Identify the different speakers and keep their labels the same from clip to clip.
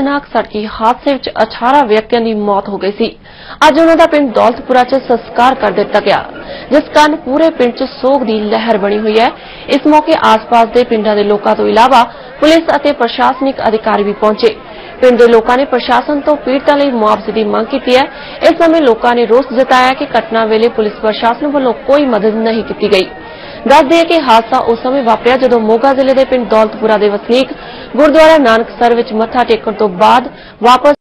Speaker 1: ਦਰਦਨਾਕ ਸੜਕੀ ਹਾਦਸੇ ਵਿੱਚ 18 ਵਿਅਕਤੀਆਂ ਦੀ ਮੌਤ ਹੋ ਗਈ ਸੀ। ਅੱਜ ਉਹਨਾਂ ਦਾ ਪਿੰਡ ਦੌਲਤਪੁਰਾ 'ਚ ਸੰਸਕਾਰ ਕਰ ਦਿੱਤਾ ਗਿਆ, ਜਿਸ ਕਾਰਨ ਪੂਰੇ ਪਿੰਡ 'ਚ ਸੋਗ ਦੀ ਲਹਿਰ ਬਣੀ ਹੋਈ ਹੈ। ਇਸ ਮੌਕੇ ਆਸ-ਪਾਸ ਦੇ ਪਿੰਡਾਂ ਦੇ ਲੋਕਾਂ ਤੋਂ ਇਲਾਵਾ ਪੁਲਿਸ ਅਤੇ ਪ੍ਰਸ਼ਾਸਨਿਕ ਅਧਿਕਾਰੀ ਵੀ ਪਹੁੰਚੇ। ਪਿੰਡ ਦੇ ਲੋਕਾਂ ਨੇ ਪ੍ਰਸ਼ਾਸਨ ਤੋਂ ਪੀੜਤਾਂ ਲਈ ਮੁਆਵਜ਼ੇ ਦੀ ਮੰਗ ਕੀਤੀ ਹੈ। ਇਸ ਸਮੇਂ ਲੋਕਾਂ ਨੇ ਰੋਸ ਜਤਾਇਆ ਕਿ ਘਟਨਾ ਵੇਲੇ ਪੁਲਿਸ ਪ੍ਰਸ਼ਾਸਨ ਵੱਲੋਂ ਕੋਈ ਮਦਦ ਨਹੀਂ ਕੀਤੀ ਗਈ। ਦੱਸਦੇ ਦਈਏ ਕਿ ਹਾਦਸਾ ਉਸ ਸਮੇਂ ਵਾਪਰਿਆ ਜਦੋਂ ਮੋਗਾ ਜ਼ਿਲ੍ਹੇ ਦੇ ਪਿੰਡ ਦੌਲਤਪੁਰਾ ਦੇ ਵਸਨੀਕ ਗੁਰਦੁਆਰਾ ਨਾਨਕਸਰ ਵਿੱਚ ਮੱਥਾ ਟੇਕਣ ਤੋਂ ਬਾਅਦ ਵਾਪਸ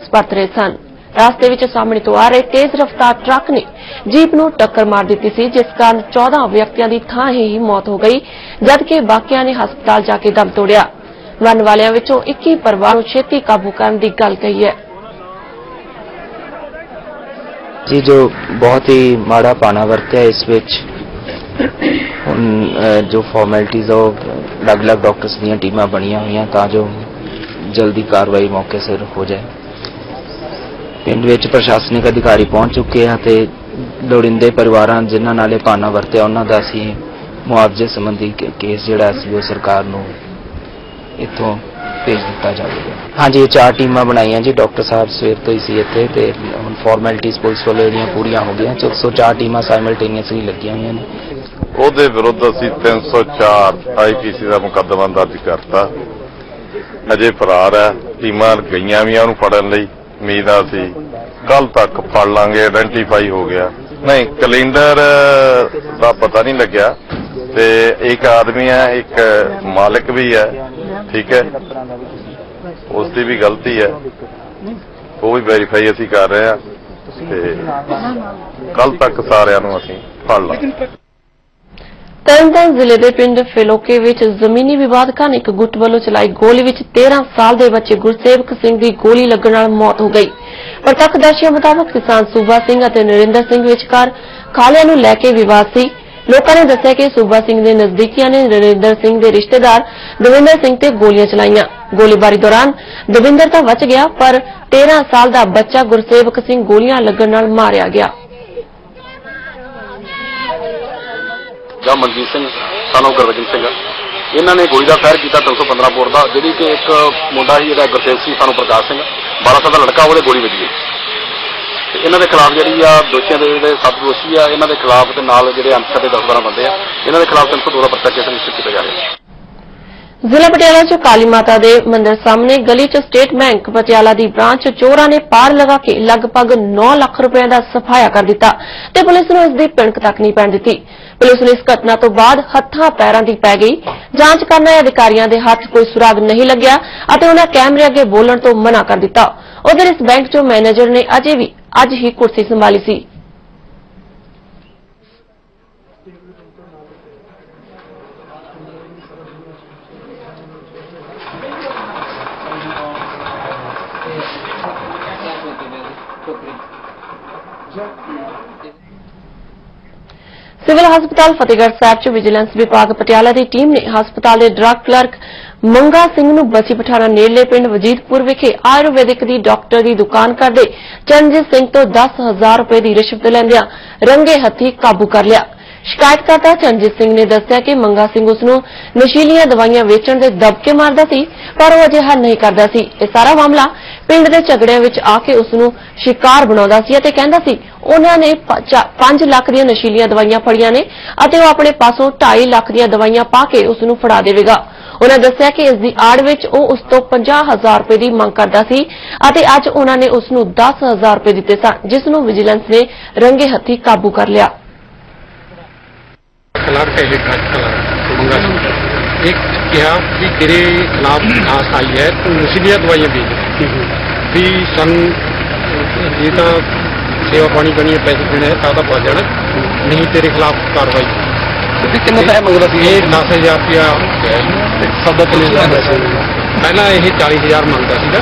Speaker 1: ਪਰਤ ਰਹੇ ਸਨ। ਰਸਤੇ ਵਿੱਚ ਸਾਹਮਣੇ ਤੋਂ ਆ ਰਹੇ ਤੇਜ਼ ਰਫ਼ਤਾਰ ਟਰੱਕ ਨੇ ਜੀਪ ਨੂੰ ਟੱਕਰ ਮਾਰ ਦਿੱਤੀ ਸੀ, ਜਿਸ ਕਾਰਨ 14 ਵਿਅਕਤੀਆਂ ਦੀ ਥਾਂ ਹੀ ਮੌਤ ਹੋ ਗਈ, ਜਦਕਿ ਬਾਕੀਆਂ ਨੇ ਹਸਪਤਾਲ ਜਾ ਕੇ ਦਮ ਤੋੜਿਆ। ਮਰਨ ਵਾਲਿਆਂ ਵਿੱਚੋਂ 21 ਪਰਿਵਾਰ ਨੂੰ ਛੇਤੀ ਕਾਬੂ ਕਰਨ ਦੀ ਗੱਲ ਕਹੀ ਹੈ।
Speaker 2: ਜੀ, ਜੋ ਬਹੁਤ ਹੀ ਮਾੜਾ ਪਾਣਾ ਵਰਤਿਆ ਇਸ ਵਿੱਚ, ਹੁਣ ਜੋ ਫਾਰਮੈਲਿਟੀਜ਼ ਉਹ ਅਲੱਗ-ਅਲੱਗ ਡਾਕਟਰਸ ਦੀਆਂ ਟੀਮਾਂ ਬਣੀਆਂ ਹੋਈਆਂ ਤਾਂ ਜੋ ਜਲਦੀ ਕਾਰਵਾਈ ਮੌਕੇ ਸਿਰ ਹੋ ਜਾਏ। ਪਿੰਡ ਵਿੱਚ ਪ੍ਰਸ਼ਾਸਨਿਕ ਅਧਿਕਾਰੀ ਪਹੁੰਚ ਚੁੱਕੇ ਆ ਤੇ ਲੋੜਿੰਦੇ ਪਰਿਵਾਰਾਂ ਜਿਨ੍ਹਾਂ ਇਹ ਪਾਣਾ ਵਰਤਿਆ, ਉਹਨਾਂ ਦਾ ਅਸੀਂ ਮੁਆਵਜ਼ੇ ਸੰਬੰਧੀ ਕੇਸ ਜਿਹੜਾ ਸੀ ਉਹ ਸਰਕਾਰ ਨੂੰ ਇੱਥੋਂ ਭੇਜ ਦਿੱਤਾ ਜਾਵੇਗਾ। ਹਾਂਜੀ, ਇਹ ਚਾਰ ਟੀਮਾਂ ਬਣਾਈਆਂ ਜੀ, ਡਾਕਟਰ ਸਾਹਿਬ ਸਵੇਰ ਤੋਂ ਹੀ ਸੀ ਇੱਥੇ ਤੇ ਹੁਣ ਫਾਰਮੈਲਿਟੀਜ਼ ਪੁਲਿਸ ਵੱਲੋਂ ਜਿਹੜੀਆਂ ਪੂਰੀਆਂ ਹੋ ਗਈਆਂ 104 ਟੀਮਾਂ ਸਾਈਮਲਟੇਨੀਅਸਲੀ ਲੱਗੀਆਂ ਹੋਈਆਂ ਨੇ।
Speaker 3: ਉਹਦੇ ਵਿਰੁੱਧ ਅਸੀਂ 304 ਆਈਪੀਸੀ ਦਾ ਮੁਕੱਦਮਾ ਦਰਜ ਕਰਤਾ। ਅਜੇ ਫਰਾਰ ਹੈ ਟੀਮਾਂ ਗਈਆਂ ਵੀ ਆ ਉਹਨੂੰ ਫੜਨ ਲਈ। ਉਮੀਦ ਆ ਅਸੀਂ। ਕੱਲ ਤੱਕ ਫੜ ਲਾਂਗੇ ਆਇਡੈਂਟੀਫਾਈ ਹੋ ਗਿਆ। ਨਹੀਂ, ਕੈਲੰਡਰ, ਦਾ ਪਤਾ ਨਹੀਂ ਲੱਗਿਆ। ਤੇ ਇੱਕ ਆਦਮੀ ਹੈ, ਇੱਕ ਮਾਲਕ ਵੀ ਹੈ, ਠੀਕ ਹੈ। ਉਸ ਦੀ ਵੀ ਗਲਤੀ ਹੈ। ਉਹ ਵੀ ਵੈਰੀਫਾਈ ਅਸੀਂ ਕਰ ਰਹੇ ਹਾਂ। ਤੇ ਕੱਲ ਤੱਕ ਸਾਰਿਆਂ ਨੂੰ ਅਸੀਂ ਫੜ ਲਾਂਗੇ।
Speaker 1: ਤਰਨਤਾਰਨ ਜ਼ਿਲ੍ਹੇ ਦੇ ਪਿੰਡ ਫਿਲੋਕੇ ਵਿੱਚ ਜ਼ਮੀਨੀ ਵਿਵਾਦ ਕਾਰਨ ਇੱਕ ਗੁੱਟ ਵੱਲੋਂ ਚਲਾਈ ਗੋਲੀ ਵਿੱਚ 13 ਸਾਲ ਦੇ ਬੱਚੇ ਗੁਰਸੇਵਕ ਸਿੰਘ ਦੀ ਗੋਲੀ ਲੱਗਣ ਨਾਲ ਮੌਤ ਹੋ ਗਈ। ਪ੍ਰਤੱਖਦਰਸ਼ੀਆਂ ਮੁਤਾਬਕ ਕਿਸਾਨ ਸੂਬਾ ਸਿੰਘ ਅਤੇ ਨਰਿੰਦਰ ਸਿੰਘ ਵਿਚਕਾਰ ਖਾਲਿਆਂ ਨੂੰ ਲੈ ਕੇ ਵਿਵਾਦ ਸੀ। ਲੋਕਾਂ ਨੇ ਦੱਸਿਆ ਕਿ ਸੂਬਾ ਸਿੰਘ ਦੇ ਨਜ਼ਦੀਕੀਆਂ ਨੇ ਨਰਿੰਦਰ ਸਿੰਘ ਦੇ ਰਿਸ਼ਤੇਦਾਰ ਦਵਿੰਦਰ ਸਿੰਘ ਤੇ ਗੋਲੀਆਂ ਚਲਾਈਆਂ। ਗੋਲੀਬਾਰੀ ਦੌਰਾਨ ਦਵਿੰਦਰ ਤਾਂ ਬਚ ਗਿਆ, ਪਰ 13 ਸਾਲ ਦਾ ਬੱਚਾ ਗੁਰਸੇਵਕ ਸਿੰਘ ਗੋਲੀਆਂ ਲੱਗਣ ਨਾਲ ਮਾਰਿਆ ਗਿਆ।
Speaker 4: ਜਾਂ ਮਨਜੀਤ ਸਿੰਘ, ਸਾਨੂੰ ਗੁਰਵਜਨ ਸਿੰਘ ਇਹਨਾਂ ਨੇ ਗੋਲੀ ਦਾ ਫਾਇਰ ਕੀਤਾ 315 ਬੋਰ ਦਾ, ਜਿਹੜੀ ਕਿ ਇੱਕ ਮੁੰਡਾ ਸੀ, ਜਿਹੜਾ ਗੁਰਤੇਜ ਸੀ, ਸਾਨੂੰ ਪ੍ਰਕਾਸ਼ ਸਿੰਘ। 12 ਸਾਲ ਦਾ ਲੜਕਾ, ਉਹਦੇ ਗੋਲੀ ਵੱਜੀ ਤੇ ਇਹਨਾਂ ਦੇ ਖਿਲਾਫ ਜਿਹੜੀ ਆ, ਦੋਸ਼ੀਆਂ ਦੇ ਜਿਹੜੇ ਸੱਤ ਦੋਸ਼ੀ ਆ, ਇਹਨਾਂ ਦੇ ਖਿਲਾਫ ਤੇ ਨਾਲ ਜਿਹੜੇ ਅੰਸਰ ਦੇ 10 12 ਬੰਦੇ ਆ, ਇਹਨਾਂ ਦੇ ਖਿਲਾਫ 302 ਦਾ ਪਰਚਾ ਕੇਸ ਰਜਿਸਟਰ ਕੀਤਾ ਜਾ ਰਿਹਾ
Speaker 1: ਜ਼ਿਲ੍ਹਾ ਪਟਿਆਲਾ 'ਚ ਕਾਲੀ ਮਾਤਾ ਦੇ ਮੰਦਿਰ ਸਾਹਮਣੇ ਗਲੀ 'ਚ ਸਟੇਟ ਬੈਂਕ ਪਟਿਆਲਾ ਦੀ ਬ੍ਰਾਂਚ ਚੋਰਾਂ ਨੇ ਪਾਰ ਲਗਾ ਕੇ ਲਗਭਗ 9 ਲੱਖ ਰੁਪਏ ਦਾ ਸਫਾਇਆ ਕਰ ਦਿੱਤਾ ਤੇ ਪੁਲਿਸ ਨੂੰ ਇਸ ਦੀ ਪਿਣਕ ਤੱਕ ਨਹੀਂ ਪੈਣ ਦਿੱਤੀ। ਪੁਲਿਸ ਨੂੰ ਇਸ ਘਟਨਾ ਤੋਂ ਬਾਅਦ ਹੱਥਾਂ ਪੈਰਾਂ ਦੀ ਪੈ ਗਈ। ਜਾਂਚ ਕਰਨ ਆਏ ਅਧਿਕਾਰੀਆਂ ਦੇ ਹੱਥ ਕੋਈ ਸੁਰਾਗ ਨਹੀਂ ਲੱਗਿਆ ਅਤੇ ਉਹਨਾਂ ਕੈਮਰੇ ਅੱਗੇ ਬੋਲਣ ਤੋਂ ਮਨਾ ਕਰ ਦਿੱਤਾ। ਉਧਰ ਇਸ ਬੈਂਕ 'ਚੋਂ ਮੈਨੇਜਰ ਨੇ ਅਜੇ ਵੀ ਅੱਜ ਹੀ ਕੁਰਸੀ ਸੰਭਾਲੀ ਸੀ। ਸਿਵਲ ਹਸਪਤਾਲ ਫਤਿਹਗੜ੍ਹ ਸਾਹਿਬ 'ਚ ਵਿਜੀਲੈਂਸ ਵਿਭਾਗ ਪਟਿਆਲਾ ਦੀ ਟੀਮ ਨੇ ਹਸਪਤਾਲ ਦੇ ਡਰੱਗ ਕਲਰਕ ਮੰਗਾ ਸਿੰਘ ਨੂੰ ਬਸੀ ਪਠਾਣਾ ਨੇੜਲੇ ਪਿੰਡ ਵਜੀਦਪੁਰ ਵਿਖੇ ਆਯੁਰਵੈਦਿਕ ਦੀ ਡਾਕਟਰ ਦੀ ਦੁਕਾਨ ਕਰਦੇ ਚਰਨਜੀਤ ਸਿੰਘ ਤੋਂ 10000 ਰੁਪਏ ਦੀ ਰਿਸ਼ਵਤ ਲੈਂਦਿਆਂ ਰੰਗੇ ਹੱਥੀ ਕਾਬੂ ਕਰ ਲਿਆ। ਸ਼ਿਕਾਇਤਕਰਤਾ ਚਰਨਜੀਤ ਸਿੰਘ ਨੇ ਦੱਸਿਆ ਕਿ ਮੰਗਾ ਸਿੰਘ ਉਸ ਨੂੰ ਨਸ਼ੀਲੀਆਂ ਦਵਾਈਆਂ ਵੇਚਣ ਦੇ ਦਬਕੇ ਮਾਰਦਾ ਸੀ, ਪਰ ਉਹ ਅਜਿਹਾ ਨਹੀਂ ਕਰਦਾ ਸੀ। ਇਹ ਸਾਰਾ ਮਾਮਲਾ ਪਿੰਡ ਦੇ ਝਗੜਿਆਂ ਵਿੱਚ ਆ ਕੇ ਉਸ ਨੂੰ ਸ਼ਿਕਾਰ ਬਣਾਉਂਦਾ ਸੀ ਅਤੇ ਕਹਿੰਦਾ ਸੀ, ਉਹਨਾਂ ਨੇ 5 ਲੱਖ ਦੀਆਂ ਨਸ਼ੀਲੀਆਂ ਦਵਾਈਆਂ ਫੜੀਆਂ ਨੇ ਅਤੇ ਉਹ ਆਪਣੇ ਪਾਸੋਂ 2.5 ਲੱਖ ਦੀਆਂ ਦਵਾਈਆਂ ਪਾ ਕੇ ਉਸ ਨੂੰ ਫੜਾ ਦੇਵੇਗਾ। ਉਹਨਾਂ ਦੱਸਿਆ ਕਿ ਇਸ ਦੀ ਆੜ ਵਿੱਚ ਉਹ ਉਸ ਤੋਂ 50000 ਰੁਪਏ ਦੀ ਮੰਗ ਕਰਦਾ ਸੀ ਅਤੇ ਅੱਜ ਉਹਨਾਂ ਨੇ ਉਸ ਨੂੰ 10000 ਰੁਪਏ ਦਿੱਤੇ ਸਨ, ਜਿਸ ਨੂੰ ਵਿਜੀਲੈਂਸ ਨੇ ਰੰਗੇ ਹੱਥੀ ਕਾਬੂ ਕਰ ਲਿਆ।
Speaker 5: ਕਲਰਕ ਹੈ ਡਰੱਗ ਕਲਰਕ ਮੰਗਾ ਸਿੰਘ ਇੱਕ ਕਿਹਾ ਵੀ ਤੇਰੇ ਖਿਲਾਫ ਆਸ ਆਈ ਹੈ ਤੂੰ ਨਸ਼ੀਲੀਆਂ ਦਵਾਈਆਂ ਵੇਚ ਵੀ ਸਾਨੂੰ ਇਹ ਤਾਂ ਸੇਵਾ ਪਾਣੀ ਕਰਨੀ ਹੈ ਪੈਸੇ ਦੇਣੇ ਹੈ ਤਾਂ ਤਾਂ ਪਾ ਜਾਣਾ। ਨਹੀਂ ਤੇਰੇ ਖਿਲਾਫ ਕਾਰਵਾਈ।
Speaker 6: ਤੁਸੀਂ ਕਿੰਨੇ ਪੈਸੇ ਮੰਗਦਾ ਸੀ?
Speaker 5: ਇਹ 10000 ਰੁਪਇਆ
Speaker 6: ਸੌਦਾ ਕਿੰਨੇ ਦਾ ਹੋਇਆ ਸੀ
Speaker 5: ਪਹਿਲਾਂ ਇਹ 40000 ਮੰਗਦਾ ਸੀਗਾ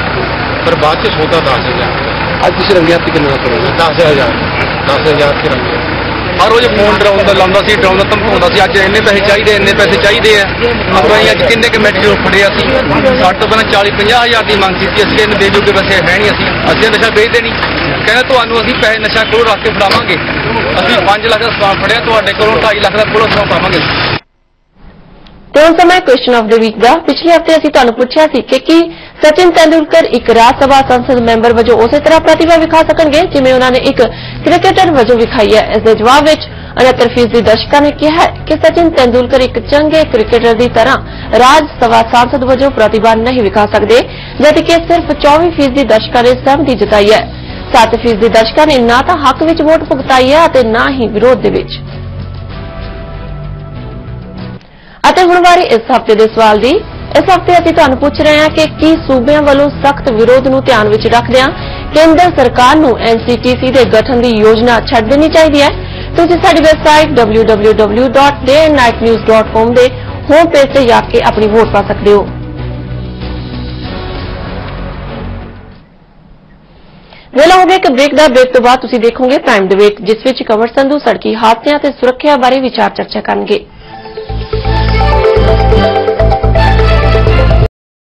Speaker 5: ਪਰ ਬਾਅਦ ਚ ਸੌਦਾ 10000
Speaker 6: ਅੱਜ ਤੁਸੀਂ ਰੰਗੇ ਹੱਥ ਕਿੰਨੇ ਦਾ ਕਰੋਗੇ?
Speaker 5: 10000 10000 ਤੇ ਰੰਗੇ।
Speaker 6: ਹਰ ਰੋਜ਼ ਫੋਨ ਡਰਾਉਂਦਾ ਲਾਉਂਦਾ ਸੀ ਡਰਾਉਂਦਾ ਧਮਕਾਉਂਦਾ ਸੀ। ਅੱਜ ਇੰਨੇ ਪੈਸੇ ਚਾਹੀਦੇ, ਇੰਨੇ ਪੈਸੇ ਚਾਹੀਦੇ ਆ। ਆਪਾਂ ਅਸੀਂ ਅੱਜ ਕਿੰਨੇ ਕੁ ਮੈਡੀਕਲ ਫੜਿਆ ਸੀ। ਸਾਡੇ ਤੋਂ ਪਹਿਲਾਂ 40 50 ਹਜ਼ਾਰ ਦੀ ਮੰਗ ਕੀਤੀ, ਅਸੀਂ ਇਹਨੂੰ ਦੇ ਜੋਗੇ ਪੈਸੇ ਹੈ ਨਹੀਂ ਅਸੀਂ। ਅਸੀਂ ਨਸ਼ਾ ਵੇਚਦੇ ਨਹੀਂ। ਕਹਿੰਦਾ ਤੁਹਾਨੂੰ ਅਸੀਂ ਪੈਸੇ ਨਸ਼ਾ ਕੋਲ ਰੱਖ ਕੇ ਫੜਾਵਾਂਗੇ। ਅਸੀਂ 5 ਲੱਖ ਦਾ ਸਮਾਨ ਫੜਿਆ, ਤੁਹਾਡੇ ਕੋਲੋਂ 2.5 ਲੱਖ ਦਾ ਕੋਲੋਂ ਸਮਾਨ ਪਾਵਾਂਗੇ
Speaker 1: ਤੇ ਹੁਣ ਸਮਾਂ ਕੁਐਸਚਨ ਆਫ ਦ ਵੀਕ ਦਾ। ਪਿਛਲੇ ਹਫ਼ਤੇ ਅਸੀਂ ਤੁਹਾਨੂੰ ਪੁੱਛਿਆ ਸੀ ਕਿ ਕੀ ਸਚਿਨ ਤੈਂਦੁਲਕਰ ਇੱਕ ਰਾਜ ਸਭਾ ਸੰਸਦ ਮੈਂਬਰ ਵਜੋਂ ਉਸੇ ਤਰ੍ਹਾਂ ਪ੍ਰਤਿਭਾ ਵਿਖਾ ਸਕਣਗੇ ਜਿਵੇਂ ਉਹਨਾਂ ਨੇ ਇੱਕ ਕ੍ਰਿਕਟਰ ਵਜੋਂ ਵਿਖਾਈ ਹੈ ਇਸ ਦੇ ਜਵਾਬ ਵਿੱਚ 69% ਦਰਸ਼ਕਾਂ ਨੇ ਕਿਹਾ ਕਿ ਸਚਿਨ ਤੈਂਦੁਲਕਰ ਇੱਕ ਚੰਗੇ ਕ੍ਰਿਕਟਰ ਦੀ ਤਰ੍ਹਾਂ ਰਾਜ ਸਭਾ ਸੰਸਦ ਵਜੋਂ ਪ੍ਰਤਿਭਾ ਨਹੀਂ ਵਿਖਾ ਸਕਦੇ ਜਦਕਿ ਸਿਰਫ 24% ਦਰਸ਼ਕਾਂ ਨੇ ਸਹਿਮਤੀ ਜਤਾਈ ਹੈ 7% ਦਰਸ਼ਕਾਂ ਨੇ ਨਾ ਤਾਂ ਹੱਕ ਵਿੱਚ ਵੋਟ ਭੁਗਤਾਈ ਹੈ ਅਤੇ ਨਾ ਹੀ ਵਿਰੋਧ ਦੇ ਵਿੱਚ ਅਤੇ ਹੁਣ ਵਾਰੀ ਇਸ ਹਫ਼ਤੇ ਦੇ ਸਵਾਲ ਦੀ ਇਸ ਹਫ਼ਤੇ ਅਸੀਂ ਤੁਹਾਨੂੰ ਪੁੱਛ ਰਹੇ ਹਾਂ ਕਿ ਕੀ ਸੂਬਿਆਂ ਵੱਲੋਂ ਸਖਤ ਵਿਰੋਧ ਨੂੰ ਧਿਆਨ ਵਿੱਚ ਰੱਖਦਿਆਂ ਕੇਂਦਰ ਸਰਕਾਰ ਨੂੰ ਐਨਸੀਟੀਸੀ ਦੇ ਗਠਨ ਦੀ ਯੋਜਨਾ ਛੱਡ ਦੇਣੀ ਚਾਹੀਦੀ ਹੈ। ਤੁਸੀਂ ਸਾਡੀ ਵੈਬਸਾਈਟ www.dayandnightnews.com ਦੇ ਹੋਮ ਪੇਜ ਤੇ ਜਾ ਕੇ ਆਪਣੀ ਵੋਟ ਪਾ ਸਕਦੇ ਹੋ। ਵੇਲਾ ਹੋ ਗਿਆ ਕਿ ਬ੍ਰੇਕ ਦਾ ਬ੍ਰੇਕ ਤੋਂ ਬਾਅਦ ਤੁਸੀਂ ਦੇਖੋਗੇ ਪ੍ਰਾਈਮ ਡਿਬੇਟ ਜਿਸ ਵਿੱਚ ਕਮਰ ਸੰਧੂ ਸੜਕੀ ਹਾਦਸਿਆਂ ਤੇ ਸੁਰੱਖਿਆ ਬਾਰੇ ਵਿਚਾਰ ਚਰਚਾ ਕਰਨਗੇ।